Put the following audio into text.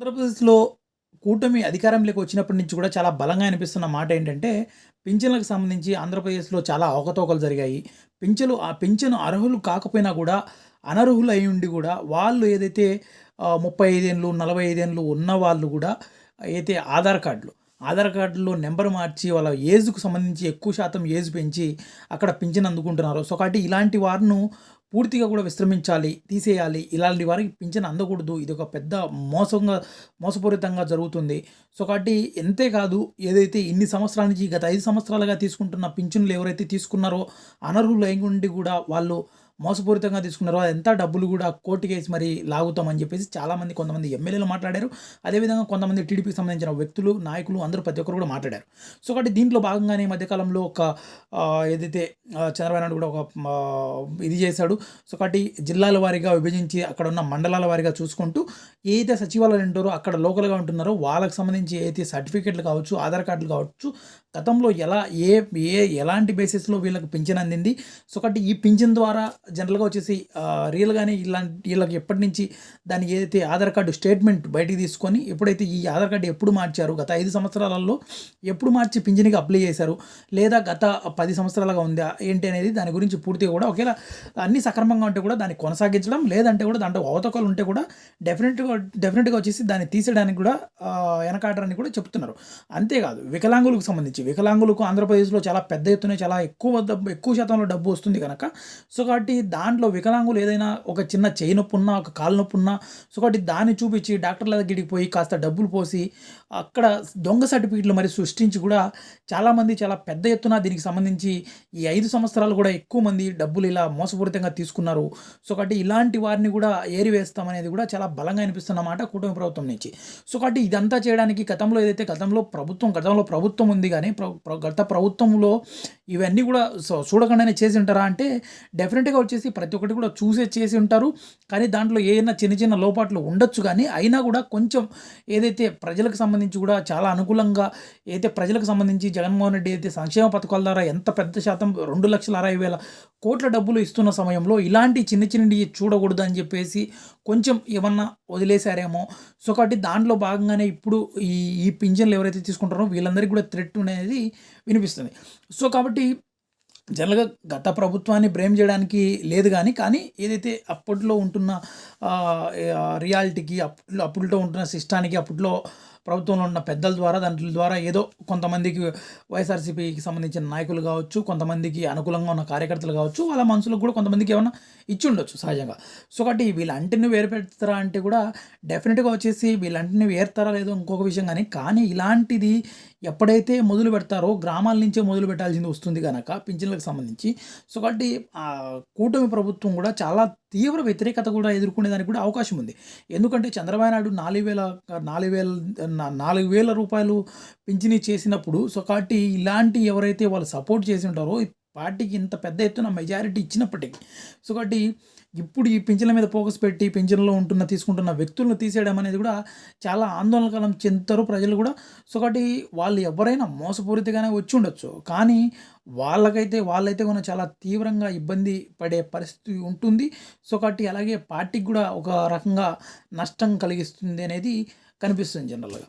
ఆంధ్రప్రదేశ్‌లో కూటమి అధికారంలోకి వచ్చినప్పటి నుంచి కూడా చాలా బలంగా అనిపిస్తున్న మాట ఏంటంటే, పింఛన్లకు సంబంధించి ఆంధ్రప్రదేశ్‌లో చాలా అవకతవకలు జరిగాయి. పింఛను ఆ పింఛను అర్హులు కాకపోయినా కూడా, అనర్హులు అయి ఉండి కూడా, వాళ్ళు ఏదైతే ముప్పై ఐదేళ్ళు నలభై ఐదేళ్ళు ఉన్న వాళ్ళు కూడా అయితే ఆధార్ కార్డులు, ఆధార్ కార్డులో నెంబర్ మార్చి వాళ్ళ ఏజ్‌కు సంబంధించి ఎక్కువ శాతం ఏజ్ పెంచి అక్కడ పింఛన్ అందుకుంటున్నారు. సో, కాబట్టి ఇలాంటి వారిను పూర్తిగా కూడా విశ్రమించాలి, తీసేయాలి. ఇలాంటి వారికి పింఛన్ అందకూడదు. ఇది ఒక పెద్ద మోసంగా మోసపూరితంగా జరుగుతుంది. సో, కాబట్టి ఎంతేకాదు ఏదైతే ఇన్ని సంవత్సరాల నుంచి గత ఐదు సంవత్సరాలుగా తీసుకుంటున్న పింఛన్లు ఎవరైతే తీసుకున్నారో అనర్హులు అయి ఉండి కూడా వాళ్ళు మోసపూరితంగా తీసుకున్నారో ఎంత డబ్బులు కూడా కోర్టుకేసి మరి లాగుతామని చెప్పేసి చాలామంది కొంతమంది ఎమ్మెల్యేలు మాట్లాడారు. అదేవిధంగా కొంతమంది టీడీపీకి సంబంధించిన వ్యక్తులు, నాయకులు అందరూ ప్రతి ఒక్కరు కూడా మాట్లాడారు. సో, కాబట్టి దీంట్లో భాగంగానే ఈ ఒక ఏదైతే చంద్రబాబు నాయుడు కూడా ఒక ఇది చేశాడు. సో, కాబట్టి జిల్లాల వారీగా విభజించి అక్కడ ఉన్న మండలాల వారీగా చూసుకుంటూ ఏదైతే సచివాలయాలు ఉంటారో అక్కడ లోకల్‌గా ఉంటున్నారో వాళ్ళకి సంబంధించి ఏదైతే సర్టిఫికేట్లు కావచ్చు, ఆధార్ కార్డులు కావచ్చు, గతంలో ఎలా ఏ ఏ ఎలాంటి బేసిస్‌లో వీళ్ళకి పింఛన్ అందింది. సో, కాబట్టి ఈ పింఛన్ ద్వారా జనరల్‌గా వచ్చేసి రియల్‌గానే ఇలాంటి వీళ్ళకి ఎప్పటినుంచి దానికి ఏదైతే ఆధార్ కార్డు స్టేట్మెంట్ బయటికి తీసుకొని ఎప్పుడైతే ఈ ఆధార్ కార్డు ఎప్పుడు మార్చారు, గత ఐదు సంవత్సరాలలో ఎప్పుడు మార్చి పింఛన్‌కి అప్లై చేశారు, లేదా గత పది సంవత్సరాలుగా ఉందా ఏంటి అనేది దాని గురించి పూర్తిగా కూడా ఒకేలా అన్ని సక్రమంగా ఉంటే కూడా దాన్ని కొనసాగించడం, లేదంటే కూడా దాంట్లో అవతకాలు ఉంటే కూడా డెఫినెట్‌గా డెఫినెట్‌గా వచ్చేసి దాన్ని తీసేయడానికి కూడా వెనకాడరని కూడా చెప్తున్నారు. అంతేకాదు వికలాంగులకు సంబంధించి వికలాంగులకు ఆంధ్రప్రదేశ్‌లో చాలా పెద్ద ఎత్తున చాలా ఎక్కువ డబ్బు ఎక్కువ శాతంలో డబ్బు వస్తుంది కనుక సో, కాబట్టి దాంట్లో వికలాంగులు ఏదైనా ఒక చిన్న చేయి నొప్పి ఉన్నా, ఒక కాలు నొప్పి ఉన్నా, సో, కాబట్టి దాన్ని చూపించి డాక్టర్ల దగ్గరికి పోయి కాస్త డబ్బులు పోసి అక్కడ దొంగ సర్టిఫికేట్లు మరి సృష్టించి కూడా చాలామంది చాలా పెద్ద ఎత్తున దీనికి సంబంధించి ఈ ఐదు సంవత్సరాలు కూడా ఎక్కువ మంది డబ్బులు ఇలా మోసపూరితంగా తీసుకున్నారు. సో, కాబట్టి ఇలాంటి వారిని కూడా ఏరివేస్తామనేది కూడా చాలా బలంగా అనిపిస్తున్నమాట కూటమి ప్రభుత్వం నుంచి. సో, కాబట్టి ఇదంతా చేయడానికి గతంలో ఏదైతే గతంలో ప్రభుత్వం గతంలో ప్రభుత్వం ఉంది కానీ గత ప్రభుత్వంలో ఇవన్నీ కూడా చూడకుండానే చేసి ఉంటారా అంటే డెఫినెట్‌గా వచ్చేసి ప్రతి ఒక్కటి కూడా చూసే చేసి ఉంటారు. కానీ దాంట్లో ఏదైనా చిన్న చిన్న లోపాట్లు ఉండొచ్చు కానీ అయినా కూడా కొంచెం ఏదైతే ప్రజలకు సంబంధించి కూడా చాలా అనుకూలంగా ఏదైతే ప్రజలకు సంబంధించి జగన్మోహన్ రెడ్డి అయితే సంక్షేమ పథకాల ద్వారా ఎంత పెద్ద శాతం 2,60,000 కోట్ల డబ్బులు ఇస్తున్న సమయంలో ఇలాంటి చిన్న చిన్నటియి చూడకూడదని చెప్పేసి కొంచెం ఏమన్నా వదిలేసారేమో. సో, కాబట్టి దాంట్లో భాగంగానే ఇప్పుడు ఈ ఈ పింఛన్లు ఎవరైతే తీసుకుంటారో వీళ్ళందరికీ కూడా థ్రెట్ అనేది వినిపిస్తుంది. సో, కాబట్టి జనరల్‌గా గత ప్రభుత్వాన్ని బ్లేమ్ చేయడానికి లేదు కానీ కానీ ఏదైతే అప్పట్లో ఉంటున్న రియాలిటీకి అప్పట్లో అప్పట్లో ఉంటున్న సిస్టానికి అప్పట్లో ప్రభుత్వంలో ఉన్న పెద్దల ద్వారా దాంట్ల ద్వారా ఏదో కొంతమందికి వైఎస్ఆర్‌సీపీకి సంబంధించిన నాయకులు కావచ్చు, కొంతమందికి అనుకూలంగా ఉన్న కార్యకర్తలు కావచ్చు, వాళ్ళ మనసులకు కూడా కొంతమందికి ఏమన్నా ఇచ్చుండొచ్చు సహజంగా. సో, కాబట్టి వీళ్ళంటిని వేరుపెడతారా అంటే కూడా డెఫినెట్‌గా వచ్చేసి వీళ్ళంటిని వేరుతారా లేదో ఇంకొక విషయం కానీ కానీ ఇలాంటిది ఎప్పుడైతే మొదలు పెడతారో గ్రామాల నుంచే మొదలు పెట్టాల్సింది వస్తుంది కనుక పింఛన్లకు సంబంధించి. సో, కాబట్టి కూటమి ప్రభుత్వం కూడా చాలా తీవ్ర వ్యతిరేకత కూడా ఎదుర్కొనేదానికి కూడా అవకాశం ఉంది. ఎందుకంటే చంద్రబాబు నాయుడు 4000 4000 నా 4000 రూపాయలు పింఛనీ చేసినప్పుడు సో, కాబట్టి ఇలాంటి ఎవరైతే వాళ్ళు సపోర్ట్ చేసి ఉంటారో పార్టీకి ఇంత పెద్ద ఎత్తున మెజారిటీ ఇచ్చినప్పటికీ సో, కాబట్టి ఇప్పుడు ఈ పింఛన్ల మీద ఫోకస్ పెట్టి పింఛన్‌లో ఉంటున్న తీసుకుంటున్న వ్యక్తులను తీసేయడం అనేది కూడా చాలా ఆందోళనకరం చెందుతారు ప్రజలు కూడా. సో, కాబట్టి వాళ్ళు ఎవరైనా మోసపూరితగానే వచ్చి ఉండొచ్చు కానీ వాళ్ళకైతే వాళ్ళైతే కూడా చాలా తీవ్రంగా ఇబ్బంది పడే పరిస్థితి ఉంటుంది. సో, కాబట్టి అలాగే పార్టీకి కూడా ఒక రకంగా నష్టం కలిగిస్తుంది అనేది కనిపిస్తుంది జనరల్‌గా.